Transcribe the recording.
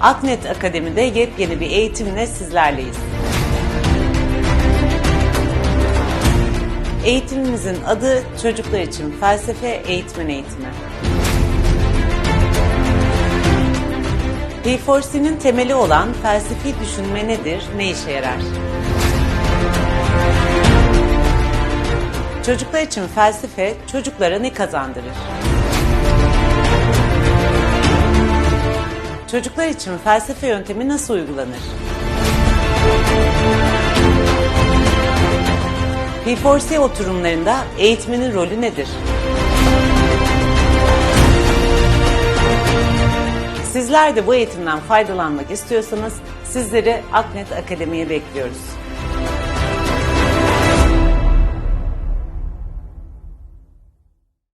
Aknet Akademi'de yepyeni bir eğitimle sizlerleyiz. Eğitimimizin adı çocuklar için felsefe eğitmen eğitimi. P4C'nin temeli olan felsefi düşünme nedir, ne işe yarar? Çocuklar için felsefe çocuklara ne kazandırır? Çocuklar için felsefe yöntemi nasıl uygulanır? P4C oturumlarında eğitmenin rolü nedir? Sizler de bu eğitimden faydalanmak istiyorsanız sizleri Aknet Akademi'ye bekliyoruz.